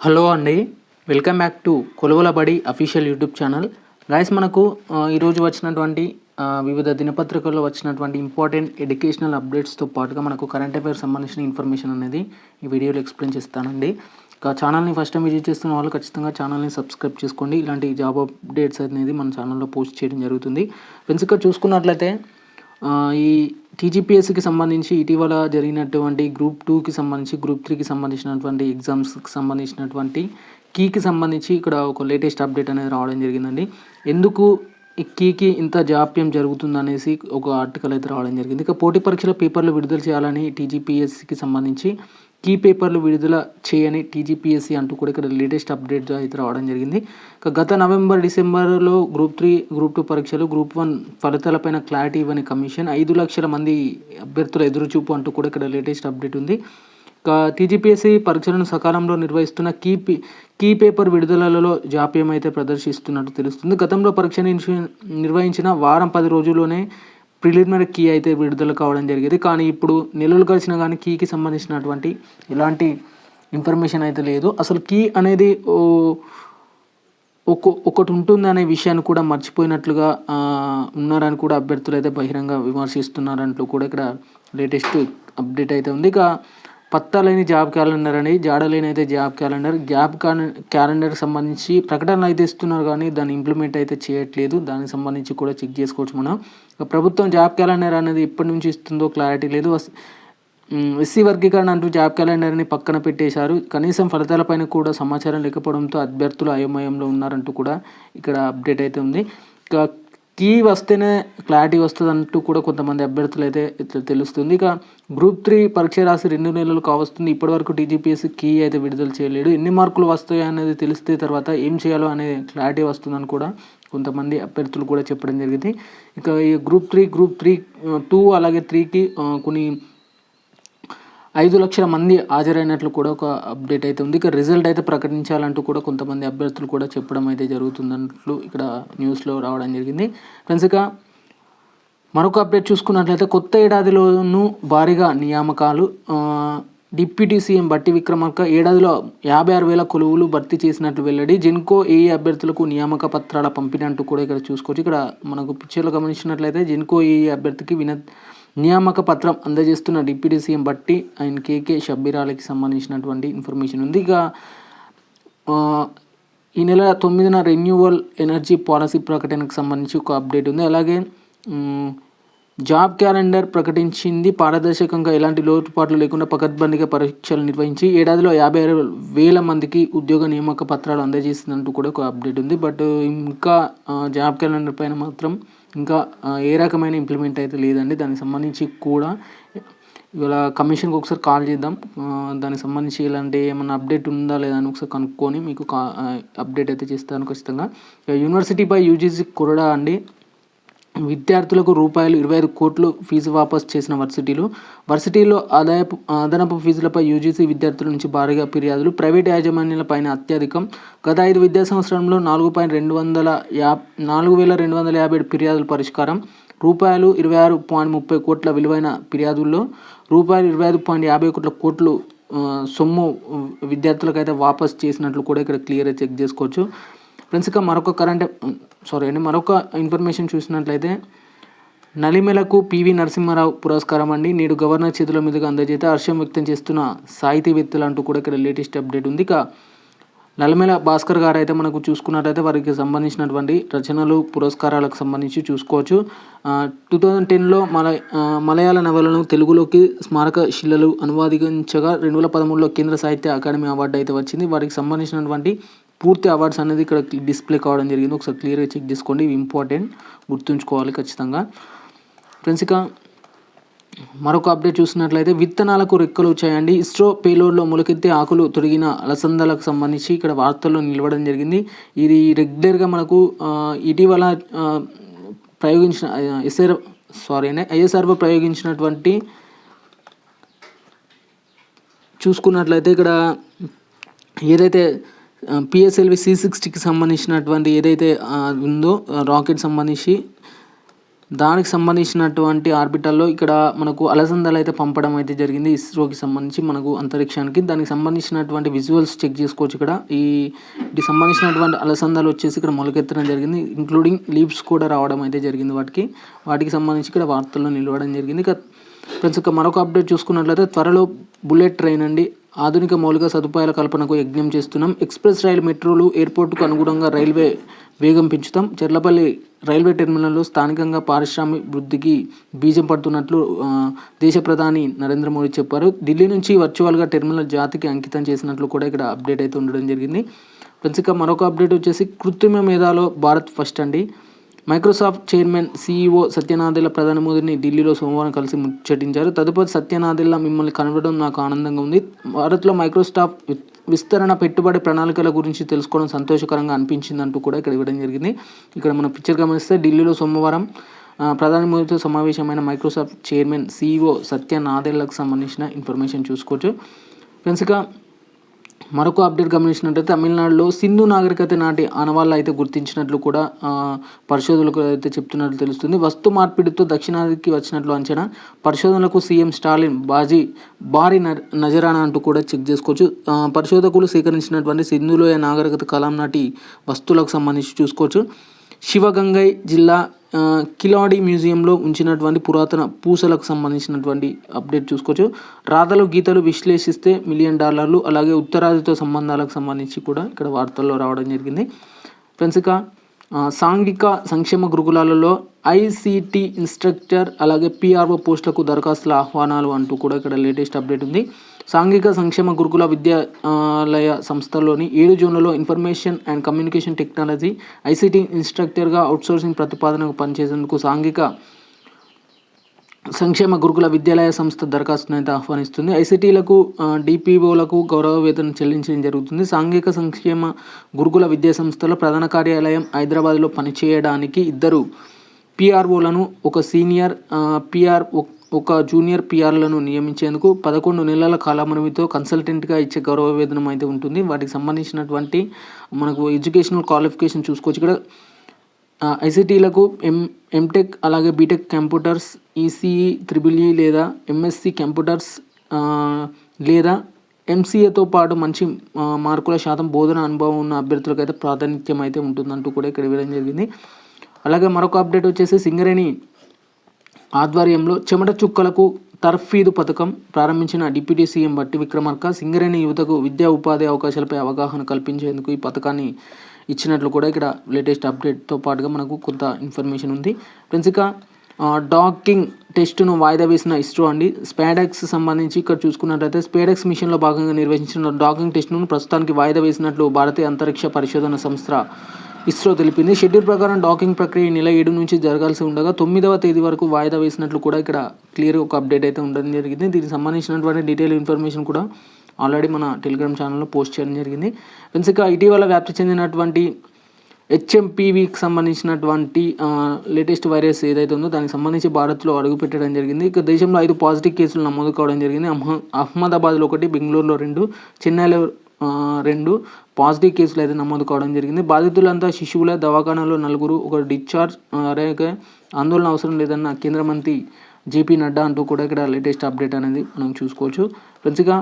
Hello అండి. Welcome back to కొలువలబడి official YouTube channel. Guys మనకు ఈరోజు వచ్చినటువంటి వివిధ దినపత్రికల్లో వచ్చినటువంటి ఇంపార్టెంట్ ఎడ్యుకేషనల్ అప్డేట్స్తో పాటుగా మనకు కరెంట్ అఫైర్స్ సంబంధించిన ఇన్ఫర్మేషన్ అనేది ఈ వీడియోలో ఎక్స్ప్లెయిన్ చేస్తానండి. ఇక ఛానల్ని ఫస్ట్ టైం విజిట్ చేస్తున్న వాళ్ళు ఖచ్చితంగా ఛానల్ని సబ్స్క్రైబ్ చేసుకోండి. ఇలాంటి జాబ్ అప్డేట్స్ అనేది మన ఛానల్లో పోస్ట్ చేయడం జరుగుతుంది. ఫ్రెండ్స్ ఇక్కడ చూసుకున్నట్లయితే ఈ టీజీపీఎస్సికి సంబంధించి ఇటీవల జరిగినటువంటి గ్రూప్ టూకి సంబంధించి గ్రూప్ త్రీకి సంబంధించినటువంటి ఎగ్జామ్స్కి సంబంధించినటువంటి కీకి సంబంధించి ఇక్కడ ఒక లేటెస్ట్ అప్డేట్ అనేది రావడం జరిగిందండి. ఎందుకు ఈ కీకి ఇంత జాప్యం జరుగుతుందనేసి ఒక ఆర్టికల్ అయితే రావడం జరిగింది. ఇక పోటీ పరీక్షల పేపర్లు విడుదల చేయాలని టీజీపీఎస్సికి సంబంధించి కీ పేపర్లు విడుదల చేయని టీజీపీఎస్సీ అంటూ కూడా ఇక్కడ లేటెస్ట్ అప్డేట్ అయితే రావడం జరిగింది. ఇక గత నవంబర్ డిసెంబర్లో గ్రూప్ త్రీ గ్రూప్ టూ పరీక్షలు గ్రూప్ వన్ ఫలితాలపైన క్లారిటీ ఇవ్వని కమిషన్ ఐదు లక్షల మంది అభ్యర్థుల ఎదురుచూపు అంటూ కూడా ఇక్కడ లేటెస్ట్ అప్డేట్ ఉంది. టీజీపీఎస్సీ పరీక్షలను సకాలంలో నిర్వహిస్తున్న కీ కీ పేపర్ విడుదలలో జాప్యం అయితే ప్రదర్శిస్తున్నట్టు తెలుస్తుంది. గతంలో పరీక్ష నిర్వహించిన వారం పది రోజుల్లోనే ప్రిలిమినరీ కీ అయితే విడుదల కావడం జరిగేది. కానీ ఇప్పుడు నెలలు గడిచినా కానీ కీకి సంబంధించినటువంటి ఎలాంటి ఇన్ఫర్మేషన్ అయితే లేదు. అసలు కీ అనేది ఓ ఒకటి ఉంటుంది అనే విషయాన్ని కూడా మర్చిపోయినట్లుగా ఉన్నారని కూడా అభ్యర్థులు అయితే బహిరంగ విమర్శిస్తున్నారంటూ కూడా ఇక్కడ లేటెస్ట్ అప్డేట్ అయితే ఉంది. ఇక పత్తా లేని జాబ్ క్యాలెండర్ అని జాడలేని అయితే జాబ్ క్యాలెండర్ జాబ్ క్యాలెండర్కి సంబంధించి ప్రకటనలు అయితే ఇస్తున్నారు కానీ దాన్ని ఇంప్లిమెంట్ అయితే చేయట్లేదు. దానికి సంబంధించి కూడా చెక్ చేసుకోవచ్చు మనం. ప్రభుత్వం జాబ్ క్యాలెండర్ అనేది ఎప్పటి నుంచి ఇస్తుందో క్లారిటీ లేదు. ఎస్సీ వర్గీకరణ అంటూ జాబ్ క్యాలెండర్ని పక్కన పెట్టేశారు. కనీసం ఫలితాలపైన కూడా సమాచారం లేకపోవడంతో అభ్యర్థులు అయోమయంలో ఉన్నారంటూ కూడా ఇక్కడ అప్డేట్ అయితే ఉంది. ఇక కీ వస్తేనే క్లారిటీ వస్తుంది అంటూ కూడా కొంతమంది అభ్యర్థులు అయితే ఇట్లా తెలుస్తుంది. ఇక గ్రూప్ త్రీ పరీక్ష రాసి రెండు నెలలు కావస్తుంది. ఇప్పటివరకు టీజీపీఎస్సీ కీ అయితే విడుదల చేయలేడు ఎన్ని మార్కులు వస్తాయి అనేది తెలిస్తే తర్వాత ఏం చేయాలో అనే క్లారిటీ వస్తుందని కూడా కొంతమంది అభ్యర్థులు కూడా చెప్పడం జరిగింది. ఇక ఈ group three group three two అలాగే త్రీకి కొన్ని ఐదు లక్షల మంది హాజరైనట్లు కూడా ఒక అప్డేట్ అయితే ఉంది. ఇక రిజల్ట్ అయితే ప్రకటించాలంటూ కూడా కొంతమంది అభ్యర్థులు కూడా చెప్పడం అయితే జరుగుతుందన్నట్లు ఇక్కడ న్యూస్లో రావడం జరిగింది. ఫ్రెండ్స్ ఇక మరొక అప్డేట్ చూసుకున్నట్లయితే కొత్త ఏడాదిలోనూ భారీగా నియామకాలు డిప్యూటీ సీఎం బట్టి విక్రమార్క ఏడాదిలో యాభై ఆరు వేల కొలువులు భర్తీ చేసినట్లు వెల్లడి. జిన్కో ఏ అభ్యర్థులకు నియామక పత్రాల పంపిణీ అంటూ కూడా ఇక్కడ చూసుకోవచ్చు. ఇక్కడ మనకు పిక్చర్లో గమనించినట్లయితే జిన్కో ఏ అభ్యర్థికి విన నియామక పత్రం అందజేస్తున్న డిప్యూటీ సీఎం బట్టి ఆయన కేకే షబ్బీరాలకి సంబంధించినటువంటి ఇన్ఫర్మేషన్ ఉంది. ఇక ఈ నెల తొమ్మిదిన రెన్యూవల్ ఎనర్జీ పాలసీ ప్రకటనకు సంబంధించి ఒక అప్డేట్ ఉంది. అలాగే జాబ్ క్యాలెండర్ ప్రకటించింది. పారదర్శకంగా ఎలాంటి లోటుపాట్లు లేకుండా పకడ్బందీగా పరీక్షలు నిర్వహించి ఏడాదిలో యాభై ఆరు వేల మందికి ఉద్యోగ నియామక పత్రాలు అందజేసిందంటూ కూడా ఒక అప్డేట్ ఉంది. బట్ ఇంకా జాబ్ క్యాలెండర్ పైన మాత్రం ఇంకా ఏ రకమైన ఇంప్లిమెంట్ అయితే లేదండి. దానికి సంబంధించి కూడా ఇవాళ కమిషన్కి ఒకసారి కాల్ చేద్దాం. దానికి సంబంధించి ఇలాంటి ఏమైనా అప్డేట్ ఉందా లేదా అని ఒకసారి కనుక్కొని మీకు కా అప్డేట్ అయితే చేస్తాను ఖచ్చితంగా. యూనివర్సిటీ యూనివర్సిటీపై యూజీసీ కొరడా అండి. విద్యార్థులకు రూపాయలు ఇరవై ఐదు కోట్లు ఫీజు వాపస్ చేసిన వర్సిటీలు. వర్సిటీలో ఆదాయపు అదనపు ఫీజులపై యూజీసీ విద్యార్థుల నుంచి భారీగా ఫిర్యాదులు. ప్రైవేట్ యాజమాన్యాలపైన అత్యధికం. గత ఐదు విద్యా సంవత్సరంలో నాలుగు పాయింట్ రెండు వందల యా నాలుగు వేల రెండు వందల యాభై ఏడు ఫిర్యాదుల పరిష్కారం. రూపాయలు ఇరవై ఆరు పాయింట్ ముప్పై కోట్ల విలువైన ఫిర్యాదుల్లో రూపాయలు ఇరవై ఐదు పాయింట్ యాభై కోట్ల కోట్లు సొమ్ము విద్యార్థులకు అయితే వాపస్ చేసినట్లు కూడా ఇక్కడ క్లియర్గా చెక్ చేసుకోవచ్చు. ఫ్రెండ్స్ ఇక మరొక కరెంట్ సారీ అండి మరొక ఇన్ఫర్మేషన్ చూసినట్లయితే నలిమెలకు పివి నరసింహారావు పురస్కారం అండి. నేడు గవర్నర్ చేతుల మీదుగా అందజేత హర్షం వ్యక్తం చేస్తున్న సాహితీవేత్తలు అంటూ కూడా ఇక్కడ లేటెస్ట్ అప్డేట్ ఉంది. ఇక నలిమెల భాస్కర్ గారు అయితే మనకు చూసుకున్నట్లయితే వారికి సంబంధించినటువంటి రచనలు పురస్కారాలకు సంబంధించి చూసుకోవచ్చు. టూ థౌజండ్ టెన్లో మల మలయాళ నవలను తెలుగులోకి స్మారక శిలలు అనువాదించగా రెండు వేల పదమూడులో కేంద్ర సాహిత్య అకాడమీ అవార్డు అయితే వచ్చింది. వారికి సంబంధించినటువంటి పూర్తి అవార్డ్స్ అనేది ఇక్కడ డిస్ప్లే కావడం జరిగింది. ఒకసారి క్లియర్గా చెక్ చేసుకోండి. ఇవి ఇంపార్టెంట్. గుర్తుంచుకోవాలి ఖచ్చితంగా. ఫ్రెండ్స్ ఇక మరొక అప్డేట్ చూసినట్లయితే విత్తనాలకు రెక్కలు వచ్చాయండి. ఇస్రో పేలోడ్లో మొలకెత్తే ఆకులు తొడిగిన అలసందలకు సంబంధించి ఇక్కడ వార్తల్లో నిలవడం జరిగింది. ఇది రెగ్యులర్గా మనకు ఇటీవల ప్రయోగించిన ఎస్ఆర్ సారీ అండి ఐఎస్ఆర్ఓ ప్రయోగించినటువంటి చూసుకున్నట్లయితే ఇక్కడ ఏదైతే పిఎస్ఎల్వి సి సిక్స్టీకి సంబంధించినటువంటి ఏదైతే ఉందో రాకెట్ సంబంధించి దానికి సంబంధించినటువంటి ఆర్బిటల్లో ఇక్కడ మనకు అలసందలు అయితే పంపడం అయితే జరిగింది. ఇస్రోకి సంబంధించి మనకు అంతరిక్షానికి. దానికి సంబంధించినటువంటి విజువల్స్ చెక్ చేసుకోవచ్చు ఇక్కడ. ఈ వీటికి సంబంధించినటువంటి అలసందాలు వచ్చేసి ఇక్కడ మొలకెత్తడం జరిగింది. ఇంక్లూడింగ్ లీవ్స్ కూడా రావడం అయితే జరిగింది వాటికి. వాటికి సంబంధించి ఇక్కడ వార్తల్లో నిలవడం జరిగింది. ఇక ఫ్రెండ్స్ ఇక మరొక అప్డేట్ చూసుకున్నట్లయితే త్వరలో బుల్లెట్ ట్రైన్ అండి. ఆధునిక మౌలిక సదుపాయాల కల్పనకు యజ్ఞం చేస్తున్నాం. ఎక్స్ప్రెస్ రైలు మెట్రోలు ఎయిర్పోర్టుకు అనుగుణంగా రైల్వే వేగం పెంచుతాం. చెర్లపల్లి రైల్వే టెర్మినల్లో స్థానికంగా పారిశ్రామిక వృద్ధికి బీజం పడుతున్నట్లు దేశ ప్రధాని నరేంద్ర మోడీ చెప్పారు. ఢిల్లీ నుంచి వర్చువల్గా టెర్మినల్ జాతికి అంకితం చేసినట్లు కూడా ఇక్కడ అప్డేట్ అయితే ఉండడం జరిగింది. ఫ్రెండ్స్ ఇక మరొక అప్డేట్ వచ్చేసి కృత్రిమ మేధాలో భారత్ ఫస్ట్ అండి. మైక్రోసాఫ్ట్ చైర్మన్ సీఈఓ సత్యనాదెల్ల ప్రధాని మోదీని ఢిల్లీలో సోమవారం కలిసి ముచ్చటించారు. తదుపరి సత్యనాదెల్ల మిమ్మల్ని కనబడడం నాకు ఆనందంగా ఉంది. భారత్లో మైక్రోసాఫ్ట్ విస్తరణ పెట్టుబడి ప్రణాళికల గురించి తెలుసుకోవడం సంతోషకరంగా అనిపించిందంటూ కూడా ఇక్కడ ఇవ్వడం జరిగింది. ఇక్కడ మనం పిక్చర్ గమనిస్తే ఢిల్లీలో సోమవారం ప్రధాని మోదీతో సమావేశమైన మైక్రోసాఫ్ట్ చైర్మన్ సీఈఓ సత్య నాదెల్లకు సంబంధించిన ఇన్ఫర్మేషన్ చూసుకోవచ్చు. ఫ్రెండ్స్ ఇక మరొక అప్డేట్ గమనించినట్లయితే తమిళనాడులో సింధు నాగరికత నాటి ఆనవాళ్ళు అయితే గుర్తించినట్లు కూడా ఆ, పరిశోధకులు అయితే చెప్తున్నట్లు తెలుస్తుంది. వస్తు మార్పిడితో దక్షిణాదికి వచ్చినట్లు అంచనా పరిశోధనలకు సీఎం స్టాలిన్ బాజీ భారీ న- నజరానా అంటూ కూడా చెక్ చేసుకోవచ్చు. పరిశోధకులు సేకరించినటువంటి సింధులోయ నాగరికత కాలం నాటి వస్తువులకు సంబంధించి చూసుకోవచ్చు. శివగంగై జిల్లా కిలాడి మ్యూజియంలో ఉంచినటువంటి పురాతన పూసలకు సంబంధించినటువంటి అప్డేట్ చూసుకోవచ్చు. రాతలు గీతలు విశ్లేషిస్తే మిలియన్ డాలర్లు అలాగే ఉత్తరాదితో సంబంధాలకు సంబంధించి కూడా ఇక్కడ వార్తల్లో రావడం జరిగింది. ఫ్రెండ్స్ ఇక సాంఘిక సంక్షేమ గురుకులాలలో ఐసీటీ ఇన్స్ట్రక్టర్ అలాగే పిఆర్ఓ పోస్టులకు దరఖాస్తుల ఆహ్వానాలు అంటూ కూడా ఇక్కడ లేటెస్ట్ అప్డేట్ ఉంది. సాంఘిక సంక్షేమ గురుకుల విద్యాలయ సంస్థలోని ఏడు జోన్లలో information and communication technology ICT ఇన్స్ట్రక్టర్గా outsourcing ప్రతిపాదనకు పనిచేసేందుకు సాంఘిక సంక్షేమ గురుకుల విద్యాలయ సంస్థ దరఖాస్తును అయితే ఆహ్వానిస్తుంది. ఐసిటీలకు డిపిఓలకు గౌరవ వేతనం చెల్లించడం జరుగుతుంది. సాంఘిక సంక్షేమ గురుకుల విద్యా సంస్థలో ప్రధాన కార్యాలయం హైదరాబాద్లో పనిచేయడానికి ఇద్దరు పిఆర్ఓలను ఒక సీనియర్ పిఆర్ ఒక జూనియర్ పిఆర్లను నియమించేందుకు పదకొండు నెలల కాలమనవితో కన్సల్టెంట్గా ఇచ్చే గౌరవ వేతనం అయితే ఉంటుంది. వాటికి సంబంధించినటువంటి మనకు ఎడ్యుకేషనల్ క్వాలిఫికేషన్ చూసుకోవచ్చు ఇక్కడ. ఐసిటీలకు ఎం ఎంటెక్ అలాగే BTech computers ECE triple E లేదా ఎంఎస్సి కంప్యూటర్స్ లేదా ఎంసీఏతో పాటు మంచి మార్కుల శాతం బోధన అనుభవం ఉన్న అభ్యర్థులకు అయితే ప్రాధాన్యత అయితే ఉంటుందంటూ కూడా ఇక్కడ ఇవ్వడం జరిగింది. అలాగే మరొక అప్డేట్ వచ్చేసి సింగరేణి ఆధ్వర్యంలో చెమట చుక్కలకు తర్ఫీదు పథకం ప్రారంభించిన డిప్యూటీ సీఎం బట్టి విక్రమార్క సింగరేణి యువతకు విద్యా ఉపాధి అవకాశాలపై అవగాహన కల్పించేందుకు ఈ పథకాన్ని ఇచ్చినట్లు కూడా ఇక్కడ లేటెస్ట్ అప్డేట్తో పాటుగా మనకు కొంత ఇన్ఫర్మేషన్ ఉంది. ఫ్రెండ్స్ ఇక డాకింగ్ టెస్టును వాయిదా వేసిన ఇస్రో అండి. స్పాడెక్స్ సంబంధించి ఇక్కడ చూసుకున్నట్లయితే స్పేడెక్స్ మిషన్లో భాగంగా నిర్వహించిన డాకింగ్ టెస్టును ప్రస్తుతానికి వాయిదా వేసినట్లు భారతీయ అంతరిక్ష పరిశోధన సంస్థ ఇస్రో తెలిపింది. షెడ్యూల్ ప్రకారం డాకింగ్ ప్రక్రియ నెల ఏడు నుంచి జరగాల్సి ఉండగా తొమ్మిదవ తేదీ వరకు వాయిదా వేసినట్లు కూడా ఇక్కడ క్లియర్ ఒక అప్డేట్ అయితే ఉండడం జరిగింది. దీనికి సంబంధించినటువంటి డీటెయిల్ ఇన్ఫర్మేషన్ కూడా ఆల్రెడీ మన టెలిగ్రామ్ ఛానల్లో పోస్ట్ చేయడం జరిగింది. ఫ్రెండ్స్ ఇక ఇటీవల వ్యాప్తి చెందినటువంటి హెచ్ఎంపీవీకి సంబంధించినటువంటి లేటెస్ట్ వైరస్ ఏదైతే ఉందో దానికి సంబంధించి భారత్లో అడుగు పెట్టడం జరిగింది. ఇక దేశంలో ఐదు పాజిటివ్ కేసులు నమోదు కావడం జరిగింది. అహ్మ అహ్మదాబాద్లో ఒకటి బెంగళూరులో రెండు చెన్నైలో రెండు పాజిటివ్ కేసులు అయితే నమోదు కావడం జరిగింది. బాధితులంతా శిశువుల దవాఖానాలో నలుగురు ఒక డిశ్చార్జ్ అలాగే ఆందోళన అవసరం లేదన్న కేంద్ర మంత్రి జేపీ నడ్డా అంటూ కూడా ఇక్కడ లేటెస్ట్ అప్డేట్ అనేది మనం చూసుకోవచ్చు. ఫ్రెండ్స్గా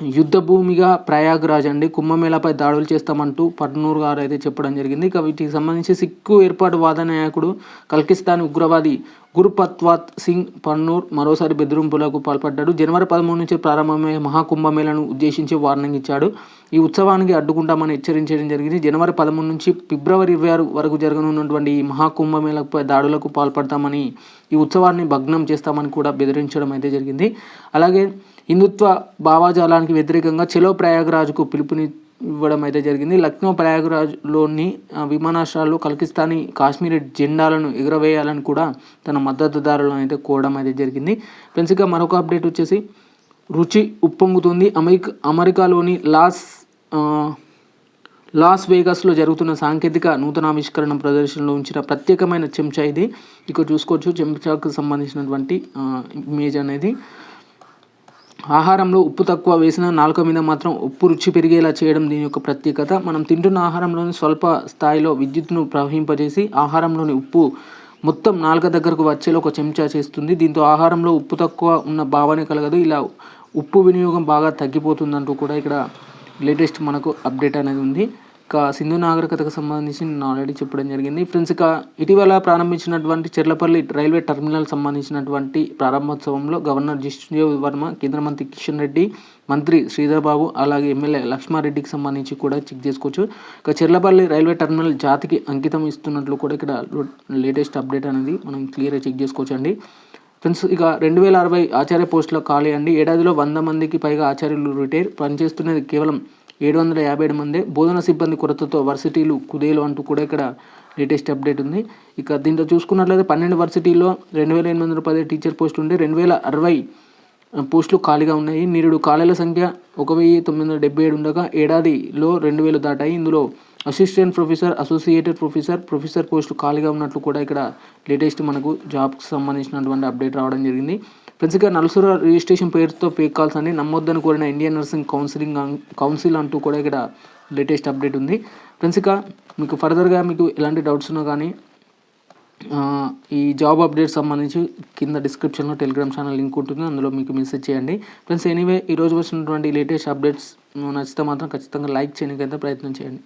యుద్ధ భూమిగా ప్రయాగ్రాజ్ అండి. కుంభమేళాపై దాడులు చేస్తామంటూ పట్నూరు గారు అయితే చెప్పడం జరిగింది. ఇక వీటికి సంబంధించి సిక్కు ఏర్పాటు వాద నాయకుడు కల్కిస్తాన్ ఉగ్రవాది గురుపత్వాత్ సింగ్ పన్నూర్ మరోసారి బెదిరింపులకు పాల్పడ్డాడు. జనవరి పదమూడు నుంచి ప్రారంభమయ్యే మహాకుంభమేళను ఉద్దేశించి వార్నింగ్ ఇచ్చాడు. ఈ ఉత్సవానికి అడ్డుకుంటామని హెచ్చరించడం జరిగింది. జనవరి పదమూడు నుంచి ఫిబ్రవరి ఇరవై ఆరు వరకు జరగనున్నటువంటి ఈ మహాకుంభమేళపై దాడులకు పాల్పడతామని ఈ ఉత్సవాన్ని భగ్నం చేస్తామని కూడా బెదిరించడం అయితే జరిగింది. అలాగే హిందుత్వ భావాజాలానికి వ్యతిరేకంగా చెలో ప్రయాగరాజ్కు పిలుపుని ఇవ్వడం అయితే జరిగింది. లక్నో ప్రయాగరాజ్లోని ఆ, విమానాశ్రయాల్లో కల్కిస్తానీ కాశ్మీరీ జెండాలను ఎగురవేయాలని కూడా తన మద్దతుదారులను అయితే కోరడం అయితే జరిగింది. ఫ్రెండ్స్ ఇక మరొక అప్డేట్ వచ్చేసి రుచి ఉప్పొంగుతుంది. అమెరికా అమెరికాలోని లాస్ లాస్ వేగాస్లో జరుగుతున్న సాంకేతిక నూతనావిష్కరణ ప్రదర్శనలో ఉంచిన ప్రత్యేకమైన చెంచా ఇది. ఇక్కడ చూసుకోవచ్చు. చెంచాకు సంబంధించినటువంటి ఇమేజ్ అనేది ఆహారంలో ఉప్పు తక్కువ వేసిన నాలుక మీద మాత్రం ఉప్పు రుచి పెరిగేలా చేయడం దీని యొక్క ప్రత్యేకత. మనం తింటున్న ఆహారంలోని స్వల్ప స్థాయిలో విద్యుత్ను ప్రవహింపజేసి ఆహారంలోని ఉప్పు మొత్తం నాలుక దగ్గరకు వచ్చేలా ఒక చెంచా చేస్తుంది. దీంతో ఆహారంలో ఉప్పు తక్కువ ఉన్న భావన కలగదు. ఇలా ఉప్పు వినియోగం బాగా తగ్గిపోతుందంటూ కూడా ఇక్కడ లేటెస్ట్ మనకు అప్డేట్ అనేది ఉంది. ఇక సింధు నాగరికతకు సంబంధించి నేను ఆల్రెడీ చెప్పడం జరిగింది. ఫ్రెండ్స్ ఇక ఇటీవల ప్రారంభించినటువంటి చెర్లపల్లి రైల్వే టర్మినల్ సంబంధించినటువంటి ప్రారంభోత్సవంలో గవర్నర్ జిష్ణుదేవ్ వర్మ కేంద్ర మంత్రి కిషన్ రెడ్డి మంత్రి శ్రీధర్బాబు అలాగే ఎమ్మెల్యే లక్ష్మారెడ్డికి సంబంధించి కూడా చెక్ చేసుకోవచ్చు. ఇక చెర్లపల్లి రైల్వే టర్మినల్ జాతికి అంకితం ఇస్తున్నట్లు కూడా ఇక్కడ లేటెస్ట్ అప్డేట్ అనేది మనం క్లియర్గా చెక్ చేసుకోవచ్చు అండి ఫ్రెండ్స్ ఇక రెండు వేల అరవై ఆచార్య పోస్టుల ఖాళీ అండి. ఏడాదిలో వంద మందికి పైగా ఆచార్యులు రిటైర్ పనిచేస్తున్నది కేవలం ఏడు వందల యాభై ఏడు మంది బోధన సిబ్బంది కొరతతో వర్సిటీలు కుదేలు అంటూ కూడా ఇక్కడ లేటెస్ట్ అప్డేట్ ఉంది. ఇక దీంట్లో చూసుకున్నట్లయితే పన్నెండు వర్సిటీల్లో రెండు వేల ఎనిమిది వందల పదిహేడు టీచర్ పోస్ట్ ఉంటే రెండు వేల అరవై పోస్టులు ఖాళీగా ఉన్నాయి. నిరుడు ఖాళీల సంఖ్య ఒక వెయ్యి తొమ్మిది వందల డెబ్బై ఏడు ఉండగా ఏడాదిలో రెండు వేలు దాటాయి. ఇందులో assistant professor associated professor professor పోస్టులు ఖాళీగా ఉన్నట్లు కూడా ఇక్కడ లేటెస్ట్ మనకు జాబ్కి సంబంధించినటువంటి అప్డేట్ రావడం జరిగింది. ఫ్రెండ్స్ నలుసుర రిజిస్ట్రేషన్ పేరుతో ఫేక్ కాల్స్ అని నమ్మొద్దని కోరిన ఇండియన్ నర్సింగ్ కౌన్సిలింగ్ కౌన్సిల్ అంటూ కూడా ఇక్కడ లేటెస్ట్ అప్డేట్ ఉంది. ఫ్రెండ్స్ ఇక మీకు ఫర్దర్గా మీకు ఎలాంటి డౌట్స్ ఉన్నా కానీ ఈ జాబ్ అప్డేట్స్ సంబంధించి కింద డిస్క్రిప్షన్లో టెలిగ్రామ్ ఛానల్ లింక్ ఉంటుంది. అందులో మీకు మెసేజ్ చేయండి. ఫ్రెండ్స్ ఎనీవే ఈరోజు వచ్చినటువంటి లేటెస్ట్ అప్డేట్స్ నచ్చితే మాత్రం ఖచ్చితంగా లైక్ చేయడానికి అయితే ప్రయత్నం చేయండి.